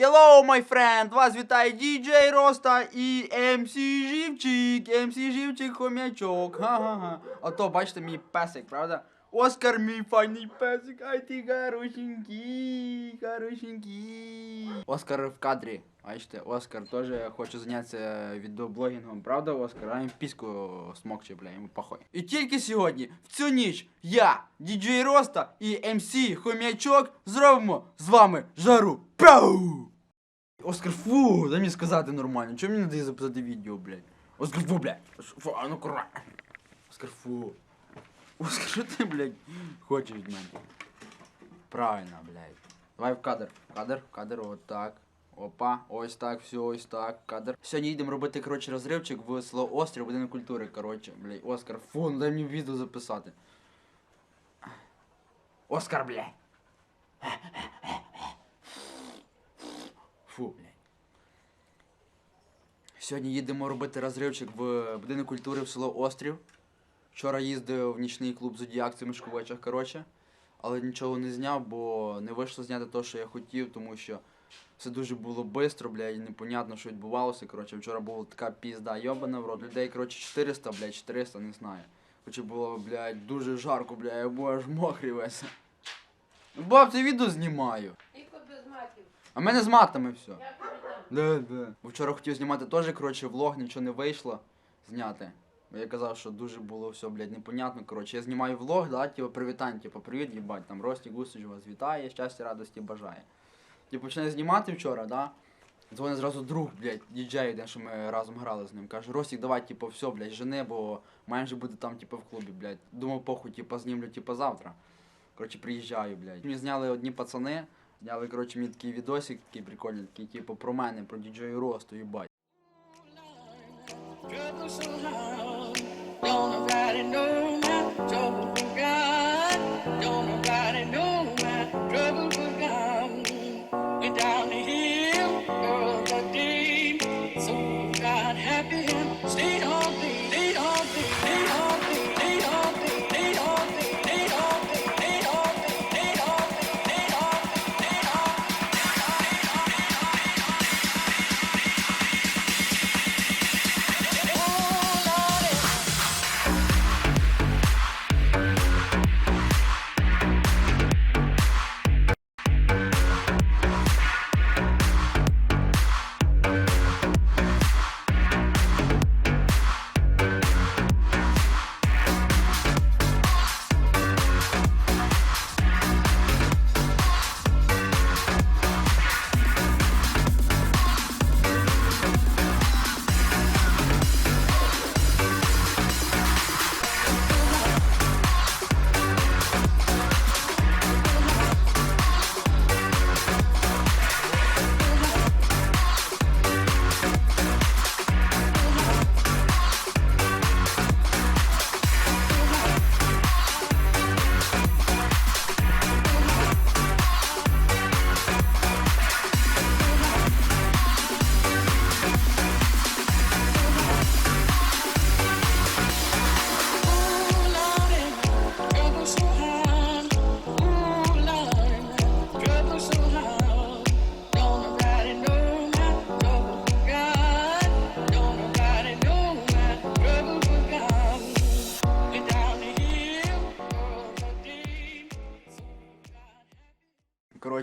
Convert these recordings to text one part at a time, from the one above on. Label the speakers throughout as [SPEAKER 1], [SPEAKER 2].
[SPEAKER 1] Hello, my friend! Вас вітає DJ Роста і MC Живчик. MC Живчик хомячок. Ха-ха-ха. Ото, бачите, мій песик, правда? Оскар, мій файний песик, ай ти хорошенький, хорошенький. Оскар в кадрі. Бачите, Оскар теж хоче зайнятися відеоблогінгом, правда, Оскар? А він піську смокче, бля, йому похуй. І тільки сьогодні, в цю ніч, я, діджей Роста і MC Хомячок зробимо з вами жару. Пау! Оскар, фу, дай мені сказати нормально. Чому мені не дає записати відео, блядь? Оскар, фу, блядь. Фу, а ну кура. Оскар, фу. Оскар, що ти, блядь, хочеш від? Правильно, блядь. Давай в кадр. Кадр, кадр, от так. Опа, ось так, все, ось так, кадр. Сьогодні їдемо робити, коротше, розривчик в село Острів, будинок культури, коротше, блядь. Оскар, фу, ну дай мені відео записати. Оскар, блядь. Фу, блядь. Сьогодні їдемо робити розривчик в будинок культури в село Острів. Вчора їздив в нічний клуб Зодіак, це в коротше. Але нічого не зняв, бо не вийшло зняти те, що я хотів, тому що все дуже було швидко, блядь, і непонятно, що відбувалося. Коротше, вчора була така пізда йобана в рот. Людей, коротше, 400, блядь, 400, не знаю. Хоча було, блядь, дуже жарко, блядь, я був аж мокрий весь. Баб, це відео знімаю.
[SPEAKER 2] Тільки без матів.
[SPEAKER 1] А в мене з матами все. Да, да. Бо вчора хотів знімати теж, коротше, влог, нічого не вийшло зняти. Я казав, що дуже було все, блядь, непонятно. Коротше, я знімаю влог, да, типу, привітання, типу, привіт, їбать, там Рості Гусич вас вітає, щастя, радості бажає. Типу, починаю знімати вчора, да. Дзвонить зразу друг, блядь, діджей, один, що ми разом грали з ним. Каже, Ростік, давай, типу, все, блядь, жени, бо майже буде там, типу, в клубі, блядь. Думав, похуй, типу, знімлю, типу, завтра. Коротше, приїжджаю, блядь. Мені зняли одні пацани, зняли, коротше, мені такий відосик, такий прикольний, такий, типу, про мене, про діджею Росту, їбать.
[SPEAKER 3] Nobody know my trouble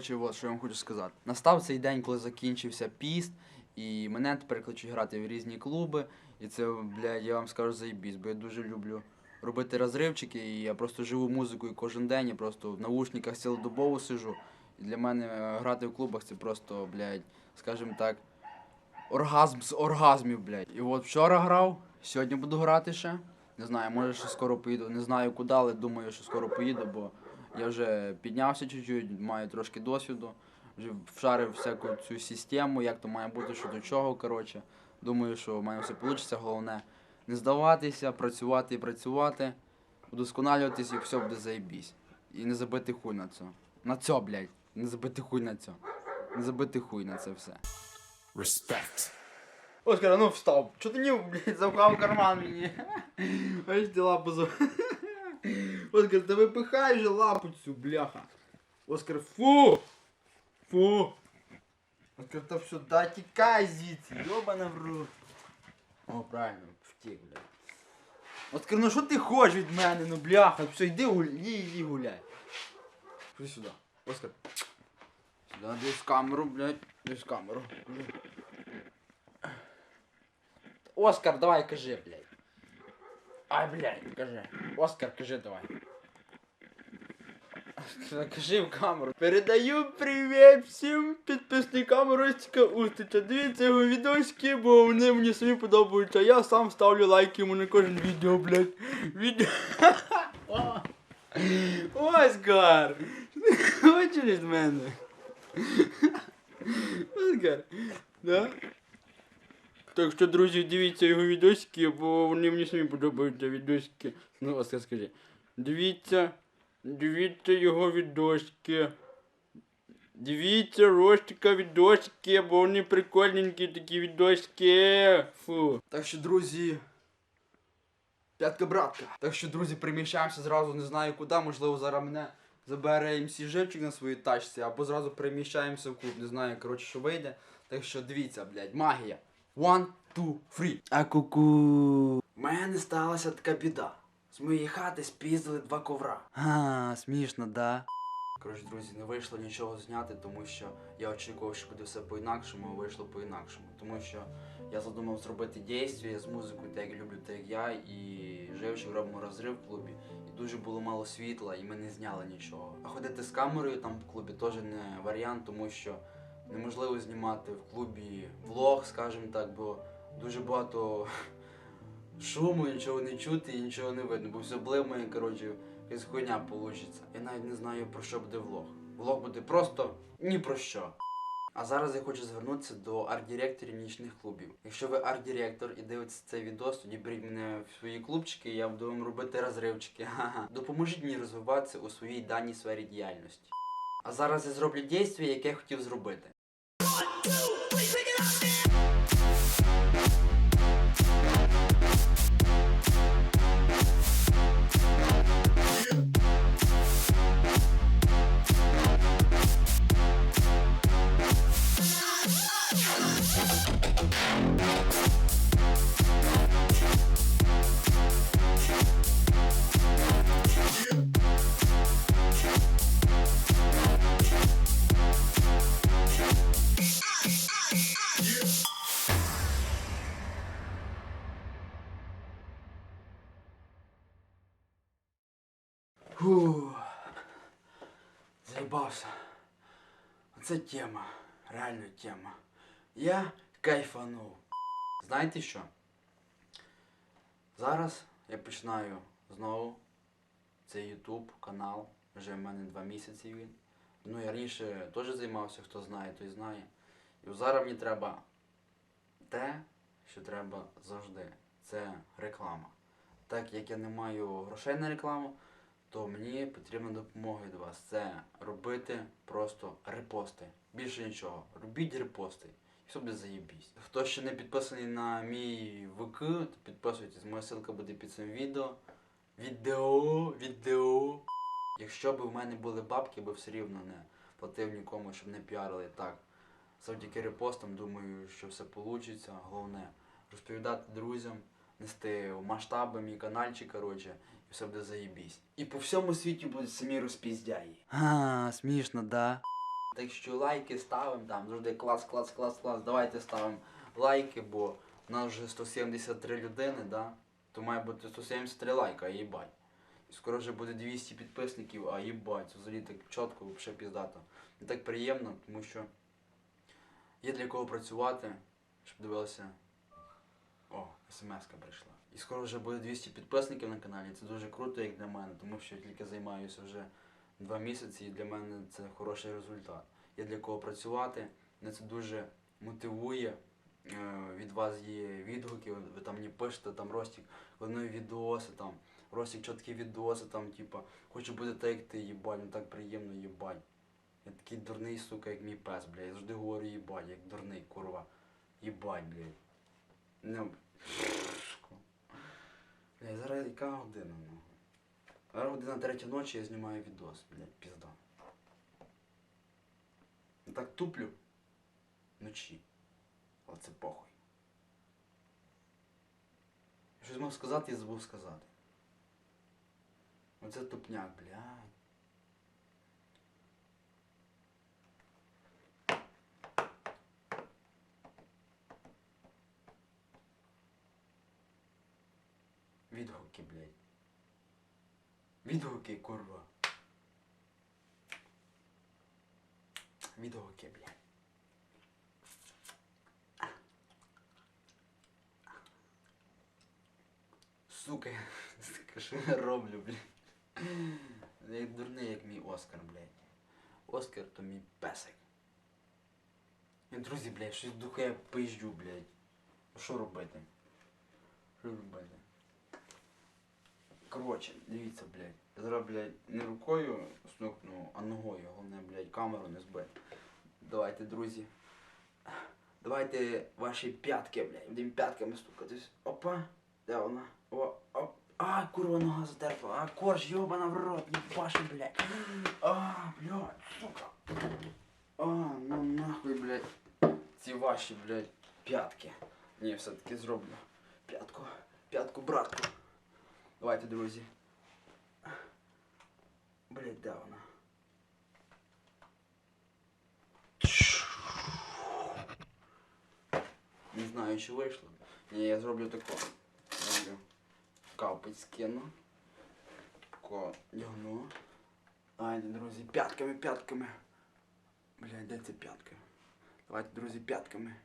[SPEAKER 1] Коротше, от що я вам хочу сказати. Настав цей день, коли закінчився піст, і мене тепер кличуть грати в різні клуби. І це, блядь, я вам скажу заєбісь, бо я дуже люблю робити розривчики, і я просто живу музикою кожен день, я просто в наушниках цілодобово сижу. І для мене е, грати в клубах це просто, блядь, скажімо так, оргазм з оргазмів, блядь. І от вчора грав, сьогодні буду грати ще. Не знаю, може ще скоро поїду. Не знаю куди, але думаю, що скоро поїду, бо я вже піднявся чуть-чуть, маю трошки досвіду, вже вшарив всяку цю систему, як то має бути, що до чого. Коротше. Думаю, що в мене все вийде. Головне не здаватися, працювати і працювати, удосконалюватись і все буде заєбісь. І не забити хуй на це. На це, блядь. Не забити хуй на це. Не забити хуй на це все.
[SPEAKER 4] Respect.
[SPEAKER 1] Оскар, ну встав. Чо ти мені, блядь, запхав карман мені? Ось лапу за. Оскар, та випихай же лапу цю, бляха. Оскар, фу! Фу! Оскар, то сюди, тікай звідси, йобана в рот. О, правильно, втік, блядь. Оскар, ну що ти хочеш від мене, ну бляха, все, йди гуляй, іди гуляй. Іди сюди, Оскар. Сюди, десь камеру, блядь, десь камеру. Оскар, давай, кажи, блядь. Ай, блядь, кажи. Оскар, кажи давай. Кажи в камеру. Передаю привіт всім підписникам Ростіка Устича. Дивіться його відосики, бо вони мені самі подобаються. Я сам ставлю лайки йому на кожен відео, блядь. Відео. Оскар! Ти хочеш від мене? Оскар, да? Так що, друзі, дивіться його відосики, бо вони мені самі подобаються відосики. Ну, Оскар, скажи. Дивіться, дивіться його відосики. Дивіться Ростика відосики, бо вони прикольненькі такі відосики. Фу. Так що, друзі. П'ятка братка. Так що, друзі, приміщаємося зразу, не знаю куди, можливо, зараз мене забере МС Живчик на своїй тачці, або зразу переміщаємося в клуб, не знаю, коротше, що вийде. Так що дивіться, блядь, магія. One, two, three. А ку-ку. У мене сталася така біда. З моєї хати спіздили два ковра. А, смішно, да? Коротше, друзі, не вийшло нічого зняти, тому що я очікував, що буде все по-інакшому, а вийшло по-інакшому. Тому що я задумав зробити дійство з музикою, так як люблю, так як я, і живчик робимо розрив в клубі. І дуже було мало світла, і ми не зняли нічого. А ходити з камерою там в клубі теж не варіант, тому що неможливо знімати в клубі влог, скажімо так, бо дуже багато шуму, нічого не чути і нічого не видно, бо все блимає, коротше, якась хуйня получиться. Я навіть не знаю про що буде влог. Влог буде просто ні про що. А зараз я хочу звернутися до арт-директорів нічних клубів. Якщо ви арт-директор і дивитесь цей відос, тоді беріть мене в свої клубчики, я буду вам робити розривчики. Допоможіть мені розвиватися у своїй даній сфері діяльності. А зараз я зроблю дійство, яке я хотів зробити. Please sing it. Фух. Заїбався. Оце тема. Реально тема. Я кайфанув. Знаєте що? Зараз я починаю знову цей YouTube канал. Вже в мене два місяці він. Ну я раніше теж займався, хто знає, той знає. І зараз мені треба те, що треба завжди. Це реклама. Так як я не маю грошей на рекламу, то мені потрібна допомога від вас. Це робити просто репости. Більше нічого. Робіть репости. І буде заєбісь. Хто ще не підписаний на мій ВК, то підписуйтесь. Моя ссылка буде під цим відео. Відео, відео. Якщо б в мене були бабки, я би все рівно не платив нікому, щоб не піарили так. Завдяки репостам думаю, що все вийде. Головне розповідати друзям, нести масштаби мій каналчик, коротше, і все буде заєбісь. І по всьому світі будуть самі розпіздяї. А, смішно, да? Так що лайки ставимо там, завжди клас, клас, клас, клас. Давайте ставимо лайки, бо в нас вже 173 людини, да? То має бути 173 лайка, їбать. І скоро вже буде 200 підписників, а їбать, це взагалі так чітко, взагалі піздато. І так приємно, тому що є для кого працювати, щоб дивилися. О, смс-ка прийшла. І скоро вже буде 200 підписників на каналі. Це дуже круто, як для мене, тому що я тільки займаюся вже два місяці, і для мене це хороший результат. Є для кого працювати, мене це дуже мотивує. Е, Від вас є відгуки, ви там мені пишете, там Ростік, вони відоси, там, Ростік чіткі відоси, там, типа, хочу бути так, як ти, їбать, ну так приємно, їбать. Я такий дурний, сука, як мій пес, бля. Я завжди говорю їбать, як дурний, курва. Їбать, блядь. Ну. Бля, зараз яка година, ну? Зараз година третя ночі я знімаю відос, блядь, пізда. Я так туплю. вночі. Але це похуй. Щось мав сказати я забув сказати. Оце тупняк, блядь. Відгуки, блядь. Відгуки, курва. Відгуки, блядь. Сука, сука, що роблю, блядь. Я дурний, як мій Оскар, блядь. Оскар то мій песик. І, друзі, блядь, щось в я пизджу, блядь. Що робити? Що робити? Коротше, дивіться, блядь. Зараз, блядь, не рукою стукну, а ногою. Головне, блядь, камеру не збити. Давайте, друзі. Давайте ваші п'ятки, блядь. Будемо п'ятками стукатись. Опа. Де вона? О, оп. А, курва нога затерпла. А, корж, йобана в рот, не паши, блядь. А, блядь, сука. А, ну нахуй, блядь. Ці ваші, блядь, п'ятки. Ні, все-таки зроблю. П'ятку, п'ятку, братку. Давайте, друзі. Блядь, де вона? Не знаю, чи вийшло. Ні, я зроблю тако. Зроблю. Капець скину. Тако дягну. Айде, друзі, п'ятками, п'ятками. Блядь, де це п'ятка? Давайте, друзі, п'ятками.